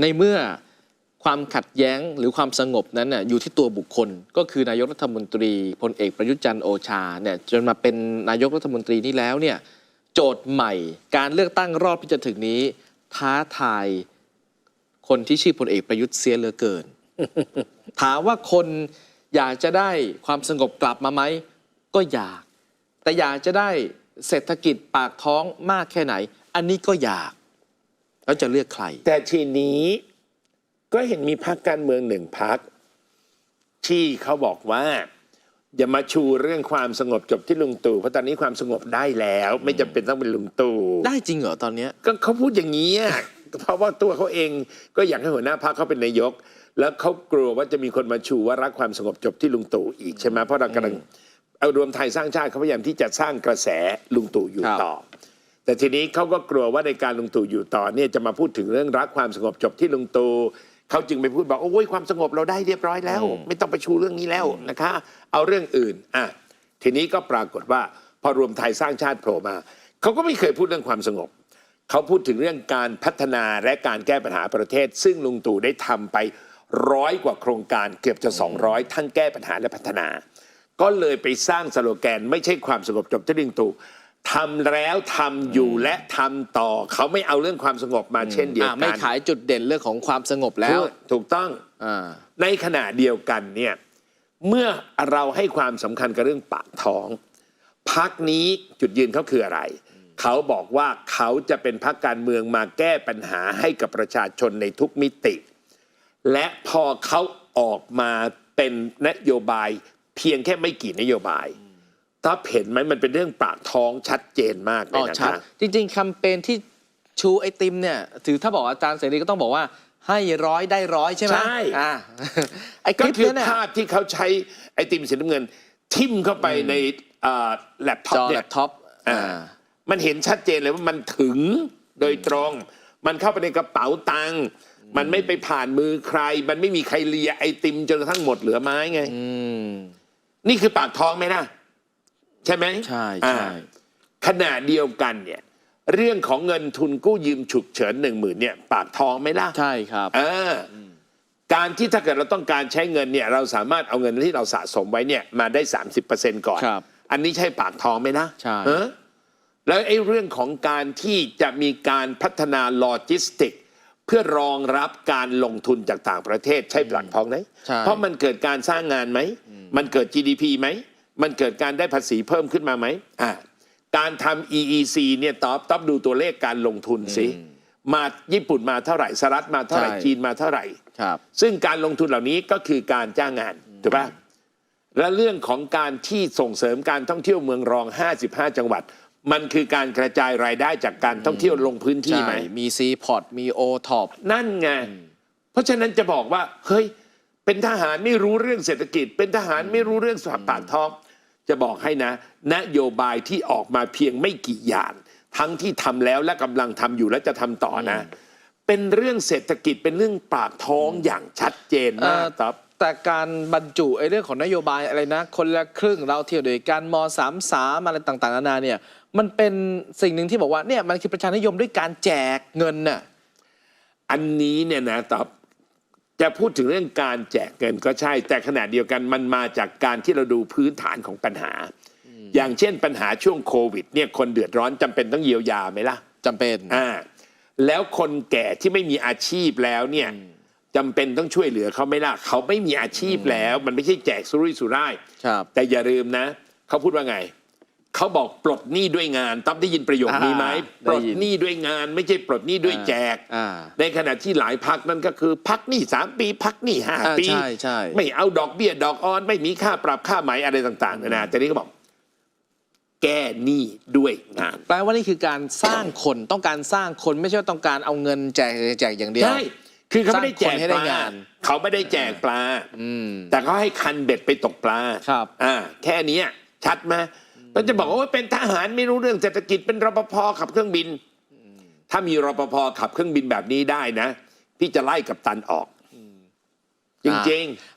ในเมื่อความขัดแย้งหรือความสงบนั้นน่ะอยู่ที่ตัวบุคคล ก็คือนายกรัฐมนตรีพลเอกประยุทธ์จันทร์โอชาเนี่ยจนมาเป็นนายกรัฐมนตรีนี้แล้วเนี่ยโจทย์ใหม่ การเลือกตั้งรอบที่จะถึงนี้ ท้าทายคนที่ชื่อพลเอกประยุทธ์เสียเหลือเกิน ถามว่าคนอยากจะได้ความสงบกลับมาไหมก็อยาก แต่อยากจะได้เศรษฐกิจปากท้องมากแค่ไหน อันนี้ก็อยาก แล้วจะเลือกใคร แต่ทีนี้ก็เห็นมีพักการเมืองหนึ่งพัก ที่เขาบอกว่า อย่ามาชูเรื่องความสงบจบที่ลุงตู่เพราะตอนนี้ความสงบได้แล้ว ไม่จำเป็นต้องเป็นลุงตู่ได้จริงเหรอตอนเนี้ยก็เขาพูดอย่างนี้อะเพราะว่าตัวเขาเองก็อยากให้หัวหน้าพักเขาเป็นนายก แล้วเขากลัวว่าจะมีคนมาชูว่ารักความสงบจบที่ลุงตู่อีกใช่ไหมเพราะเรากำลังเอารวมไทยสร้างชาติเขาพยายามที่จะสร้างกระแสลุงตู่อยู่ครับ ต่อ แต่ทีนี้เขาก็กลัวว่าในการลุงตู่อยู่ต่อเนี่ยจะมาพูดถึงเรื่องรักความสงบจบที่ลุงตู่เขาจึงไปพูดบอกโอ้ยความสงบเราได้เรียบร้อยแล้ว ไม่ต้องไปชูเรื่องนี้แล้วนะคะ เอาเรื่องอื่นอะทีนี้ก็ปรากฏว่าพอรวมไทยสร้างชาติโผล่มาเขาก็ไม่เคยพูดเรื่องความสงบเขาพูดถึงเรื่องการพัฒนาและการแก้ปัญหาประเทศ ซึ่งลุงตู่ได้ทำไปร้อยกว่าโครงการเกือบจะ 200 ทั้งแก้ปัญหาและพัฒนา ก็เลยไปสร้างสโลแกน ไม่ใช่ความสงบจบที่ลุงตู่ ทำแล้วทำอยู่และทำต่อ เขาไม่เอาเรื่องความสงบมาเช่นเดียวอะกัไม่นขายจุดเด่นเรื่องของความสงบแล้วถูกถูกต้อง อ่า ในขณะเดียวกันเนี่ยเมื่อเราให้ความสำคัญกับเรื่องปากท้อง พักนี้จุดยืนเขาคืออะไร เขาบอกว่าเขาจะเป็นพักการเมืองมาแก้ปัญหาให้กับประชาชนในทุกมิติ และพอเขาออกมาเป็นนโยบายเพียงแค่ไม่กี่นโยบาย ถ้าเห็นไหมมันเป็นเรื่องปากท้องชัดเจนมากเลอ๋ยอนะชัดคะจริงๆแคมเปญที่ชูไอติมเนี่ยถือถ้าบอกอาจารย์เสรีก็ต้องบอกว่าให้ร้อยได้ร้อยใช่ไหมใช่อ่า ไอคก็ลิปคือเนี้ยเนี่ย ภาพที่เขาใช้ไอติมสีน้ำเงิน ทิ่มเข้าไปในแล็ปท็อจปอเนี่แล็ยปท็อปอ่า อ่า มันเห็นชัดเจนเลยว่ามันถึงโดยตรง มันเข้าไปในกระเป๋าตังค์มันไม่ไปผ่านมือใคร มันไม่มีใครเลียไอติมจนกระทั่งหมดเหลือไม้ไง อืม นี่คือปากท้องไหมนะ ใช่ไหมใช่อ่าใช่ขณะเดียวกันเนี่ยเรื่องของเงินทุนกู้ยืมฉุกเฉินหนึ่งหมื่นเนี่ยปากท้องไหมล่ะใช่ครับเอออการที่ถ้าเกิดเราต้องการใช้เงินเนี่ยเราสามารถเอาเงินที่เราสะสมไว้เนี่ยมาได้ 30%ก่อนครับอันนี้ใช่ปากท้องไหมนะใช่เออแล้วไอ้เรื่องของการที่จะมีการพัฒนาโลจิสติก เพื่อรองรับการลงทุนจากต่างประเทศใช่ปากท้องไหมใช่เพราะมันเกิดการสร้างงานไหม มันเกิด GDP ไหม มันเกิดการได้ภาษีเพิ่มขึ้นมาไหมอ่าการทำ EEC เนี่ยตอบตอบดูตัวเลขการลงทุนสิมาญี่ปุ่นมาเท่าไหร่สหรัฐมาเท่าไหร่ใช่จีนมาเท่าไหร่ครับ ซึ่งการลงทุนเหล่านี้ก็คือการจ้างงานถูกปะและเรื่องของการที่ส่งเสริมการท่องเที่ยวเมืองรอง 55 จังหวัด มันคือการกระจายรายได้จากการท่องเที่ยวลงพื้นที่ใช่ไหมมีซีพอร์ตมีโอท็อปนั่นไง เพราะฉะนั้นจะบอกว่า เฮ้ย เป็นทหารไม่รู้เรื่องเศรษฐกิจ เป็นทหารไม่รู้เรื่องสภาพปากท้อง จะบอกให้นะ นโยบายที่ออกมาเพียงไม่กี่อย่าง ทั้งที่ทำแล้วและกำลังทำอยู่และจะทำต่อนะ เป็นเรื่องเศรษฐกิจเป็นเรื่องปากท้องอย่างชัดเจนมากครับแต่การบรรจุไอ้เรื่องของนโยบายอะไรนะ คนละครึ่งเราเที่ยวโดยการมสามสามอะไรต่างๆนานาเนี่ย มันเป็นสิ่งหนึ่งที่บอกว่าเนี่ยมันคือประชานิยมด้วยการแจกเงินน่ะอันนี้เนี่ยนะตอบ จะพูดถึงเรื่องการแจกเงินก็ใช่ แต่ขณะเดียวกันมันมาจากการที่เราดูพื้นฐานของปัญหา อย่างเช่นปัญหาช่วงโควิดเนี่ยคนเดือดร้อนจำเป็นต้องเยียวยาไหมล่ะจำเป็นอ่าแล้วคนแก่ที่ไม่มีอาชีพแล้วเนี่ยจำเป็นต้องช่วยเหลือเขาไหม่ล่ะเขาไม่มีอาชีพแล้ว มันไม่ใช่แจกสุรุ่ยสุร่ายครับแต่อย่าลืมนะเขาพูดว่าไง เขาบอกปลดหนี้ด้วยงานต๊อบได้ยินประโยคนี้ไหมอ่าปลดได้ยินหนี้ด้วยงาน ไม่ใช่ปลดหนี้ด้วยแจกอ่าในขณะที่หลายพักนั่นก็คือ พักหนี้สามปี พักหนี้ห้าอ่าปีใช่ใช่ไม่เอาดอกเบี้ยดอกออน ไม่มีค่าปรับค่าไหมอะไรต่างๆนานาแต่นี่ก็บอก แก้หนี้ด้วยงาน แปลว่านี่คือการสร้างคนต้องการสร้างคนไม่ใช่ว่าต้องการเอาเงินแจกแจกอย่างเดียวใช่คือเขาไม่ได้แจกสร้างคนให้ปได้ลางานเขาไม่ได้แจกปลาอืมแต่เขาให้คันเบ็ดไปตกปลาครับ อ่า แค่เนี้ยชัดไหม เราจะบอกว่าเป็นทหารไม่รู้เรื่องเศรษฐกิจเป็นรปภขับเครื่องบิน ถ้ามีรปภขับเครื่องบินแบบนี้ได้นะ พี่จะไล่กับตันออก จริงๆ